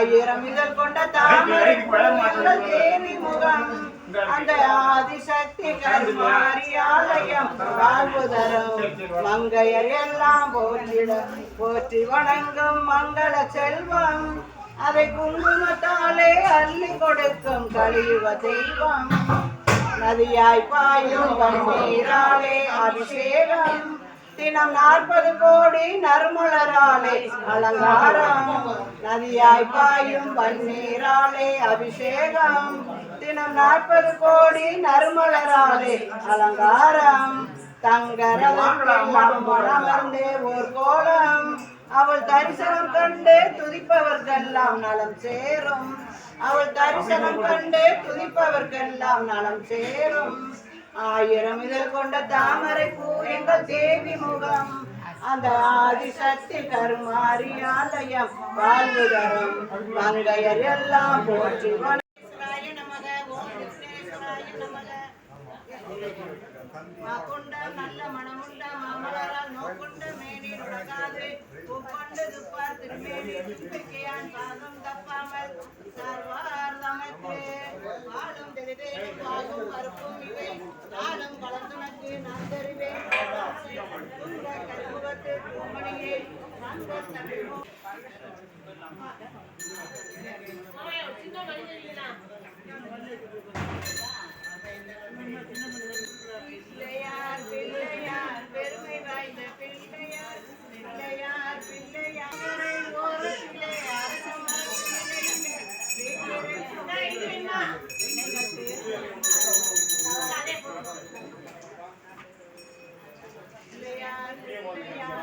ஆயிரம் இதழ் கொண்ட தாமரை தேவி முகம். அந்த ஆதிசக்தி கருமாரியாலயம் வாழ்வுதரும். மங்கையர் எல்லாம் போற்றிட போற்றி வணங்கும் மங்கள செல்வம். அதை குங்குமத்தாலே அள்ளி கொடுக்கும் கலியுக தெய்வம். நதியாய் பாயும் பன்னீராலே அபிஷேகம். தினம் நாற்பது கோடி நறுமலராலே அலங்காரம் நதியாய் பாயும் பன்னீராலே அபிஷேகம். தினம் நாற்பது கோடி நறுமலராலே அலங்காரம். தங்கரமர்ந்தே ஓர் கோலம். அவள் தரிசனம் கண்டு துதிப்பவர்கெல்லாம் நலம் சேரும். அவள் தரிசனம் கண்டு துதிப்பவர்க்கெல்லாம் நலம் சேரும். ஆயிரம் இதழ் கொண்ட தாமரை பூ எங்கள் தேவி முகம். அந்த ஆதிசக்தி கருமாரியாலயம் வாழ்வு தரும் மங்கையர் எல்லாம் போற்றி மாக்குண்ட நல்ல மனமுண்ட மாமலரால் நோக்குண்ட மேனி உடகாது உப்பண்டு துப்பார் திருமேனி. பாதம் கலந்தனக்கு நான் தருவேன் கருமுகத்து பூமணியை நான் தமிழ்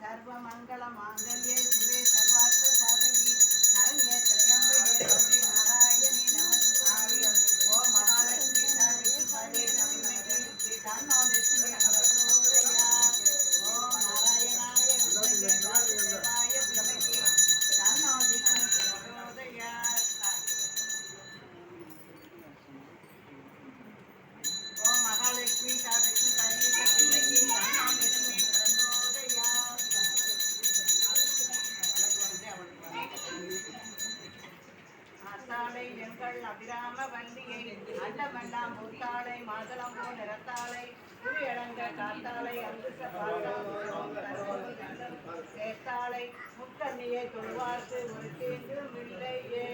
सर्वमङ्गलमाङ्गल्ये शिवे எங்கள் வண்டியை வள்ளியை அண்டமெல்லாம் முத்தாளை மாதளம் போ நிறத்தாளை புரியடங்க காத்தாளை அங்குச சேர்த்தாளை முக்கண்ணியை தொழுவார்க்கு ஒரு தீங்கும் இல்லையே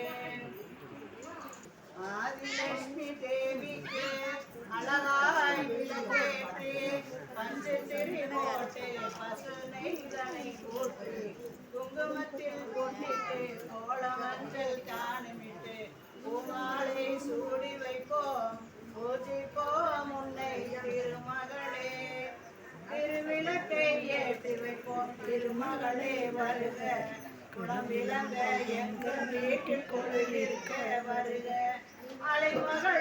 ஆதிலட்சுமி தேவிக்கு அழகாய் விளக்கேற்றி பஞ்சத்திரி போட்டு பசுனை இதனை கூட்டு குங்குமத்தில் கொண்டிட்டு கோலமஞ்சள் பூஜிப்போம் உன்னை திருமகளே திருவிளக்கை ஏற்றி வைப்போம். திருமகளே வருக. குடம் விளங்க எங்கள் வீட்டில் கொழுவிருக்க வருக. அலைமகள்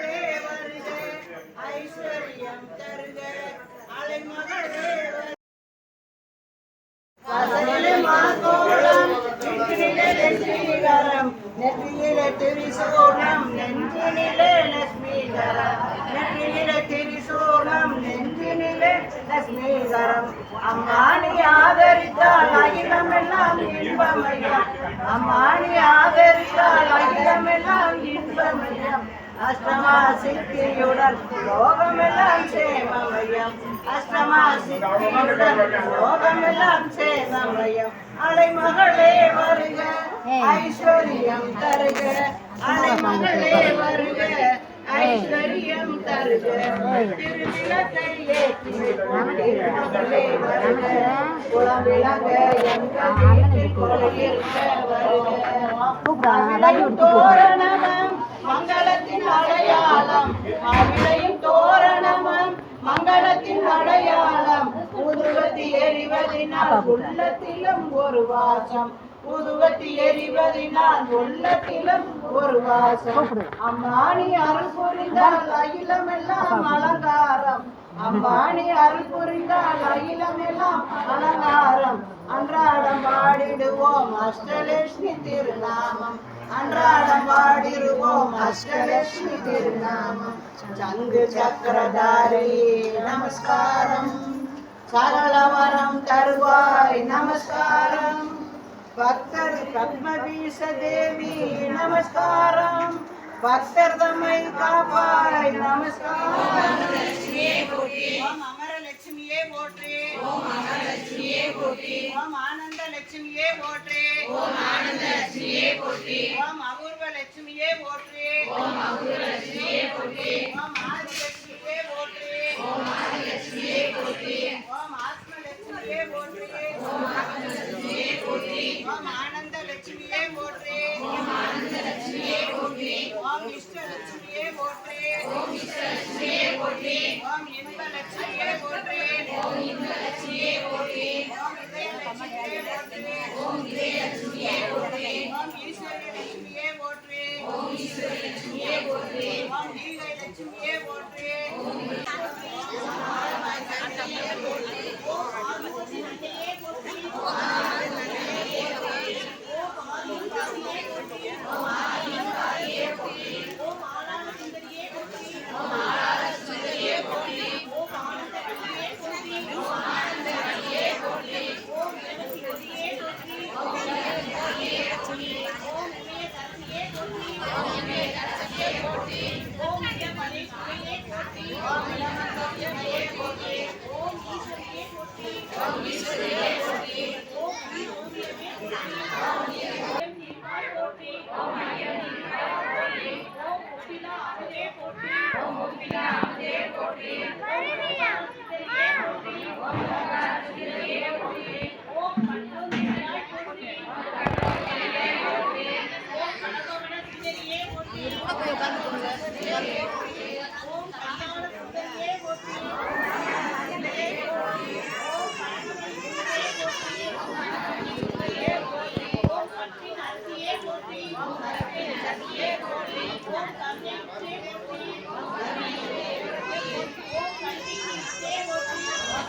இன்பமயம் அம்மானி ஆதரித்தால் அகிலமெல்லாம் இன்பமயம். அஷ்டமா சித்தியுடன் லோகமெல்லாம் சேமமயம். அஷ்டமா சித்தியுடன் லோகமெல்லாம் சேமமயம். அலைமகளே வருக ஐஸ்வர்யம் தருக. அலைமகளே வருக ஐஸ்வர்யம் தருக. திருவிளக்கை ஏற்றி வைப்போம். திருமகளே வருக. குளம் விளங்க எங்கள் வீட்டில் கொலையிருக்க மாவிளையும் தோரணமும் மங்களத்தின் அடையாளம். மாவிளையும் தோரணமும் மங்களத்தின் அடையாளம். உதுவத்தி எறிவதினால் உள்ளத்திலும் ஒரு வாசம். உதுவத்தி எரிவதினால் உள்ளத்திலும் ஒரு வாசம். அம்மானி அருள் புரிந்தால் அகிலமெல்லாம் அலங்காரம். அம்மானி அருள் புரிந்தால் அகிலமெல்லாம் அலங்காரம். அன்றாடம் பாடிடுவோம் அஷ்டலட்சுமி திருநாமம். அன்றாடம் பாடிடுவோம் அஷ்டலட்சுமி திருநாமம். சங்கு சக்கரதாரி நமஸ்காரம். சரளவரம் தருவாய் நமஸ்காரம். பக்தர் பத்மபீச தேவி நமஸ்காரம். பக்தர் தம்மை காப்பாய் நமஸ்காரம் ஓம் அமரலட்சுமியே போற்றி ஓம் அமரலட்சுமியே போற்றி ஓம் ஆனந்த லட்சுமியே போற்றி ஓம் ஆனந்த லட்சுமியே போற்றி ஓம் அபூர்வ லட்சுமியே போற்றி ஓம் அபூர்வ லட்சுமியே போற்றி ஓம் ஆதி லட்சுமியே போற்றி ஓம் ஆதி லட்சுமியே போற்றி ஓம் ஆத்ம லட்சுமியே போற்றி ஓம் ஆத்ம லட்சுமியே போற்றி ஓம் ஆனந்த லட்சுமியே போற்றி. ஓம் இஷ்ட லட்சுமியே போற்றி. ஓம் இஷ்ட லட்சுமியே போற்றி ஓம் இன்ப லட்சுமியே போற்றி ஓம் இன்ப லட்சுமியே போற்றி ஓம் இதய லட்சுமியே போற்றி ஓம் இதய லட்சுமியே போற்றி ஓம் ஈஸ்வரி லட்சுமியே போற்றி ஓம் ஈஸ்வரி லட்சுமியே போற்றி ஓம் நீலை லட்சுமியே போற்றி ஓம்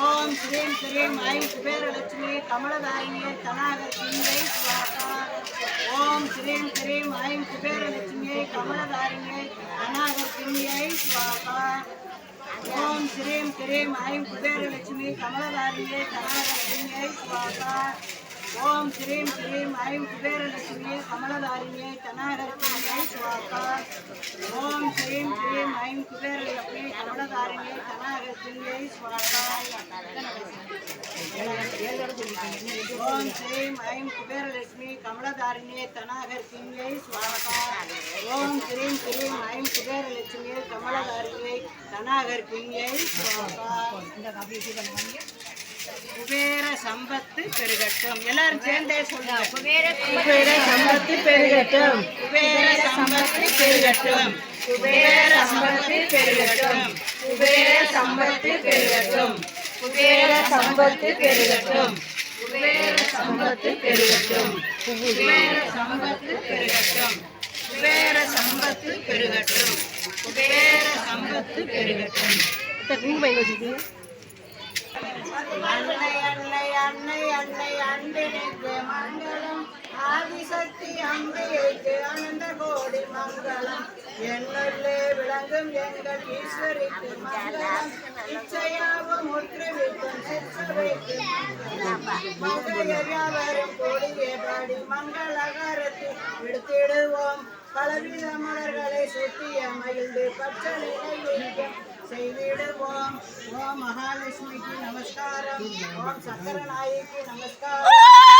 ஓம் ஸ்ரீம் ஸ்ரீம் ஐ குபேரலட்சுமி கமலதாயினியை தனாகர் சிங்கை ஓம் ஸ்ரீம் ஸ்ரீம் ஐ குபேரலட்சுமியை கமலதாரிணியை தனாகர் சிங்கை ஓம் ஸ்ரீம் ஸ்ரீம் ஐ குபேரலட்சுமி கமலதாரிணியை தனாகர் சிங்கை ஓம் ஸ்ரீம் ஸ்ரீம் ஐ குபேரலட்சுமி மங்களதாரிணியை தனாகர் சுவாக்கா. ஓம் ஸ்ரீம் ஸ்ரீம் ஐம் குபேரலட்சுமி கமலதாரிணியை தனாகர் சுவாக்கா. ஓம் ஸ்ரீம் ஐம் குபேரலட்சுமி கமலதாரிணியை தனாகர் சிங்கை ஸ்வாகா ஓம் ஸ்ரீம் ஸ்ரீம் ஐம் குபேரலட்சுமி கமலதாரிணியை தனாகர் சிங்கை ஸ்வாகா குபேர சம்பத்து பெருகட்டும் எல்லாரும் சேர்ந்தே சொல்லுங்க குபேர சம்பத்து பெருகட்டும் குபேர சம்பத்து பெருகட்டும் குபேர சம்பத்து பெருகட்டும் குபேர சம்பத்து பெருகட்டும் குபேர சம்பத்து பெருகட்டும் குபேர சம்பத்து பெருகட்டும் குபேர சம்பத்து பெருகட்டும் குபேர சம்பத்து பெருகட்டும் குபேர சம்பத்து பெருகட்டும் அன்னை அன்னை அன்னை அன்னை அன்பினுக்கு மங்களம் ஆதிசக்தி அம்பிகைக்கு அனந்த கோடி மங்களம் எங்களே விளங்கும் எங்கள் ஈஸ்வரிக்கு மங்களம் இச்சையாவும் முற்றுவிக்கும் சிற்சபைக்கு மங்கையர் யாவரும் கோடியே பாடி மங்களகரத்தை எடுத்திடுவோம் பலவித மலர்களை சுற்றிய மகிழ்ந்து பச்சனை செய்திடுவோம் ஓம் மகாலட்சுமிக்கு நமஸ்காரம் ஓம் சக்கரநாயகிக்கு நமஸ்காரம்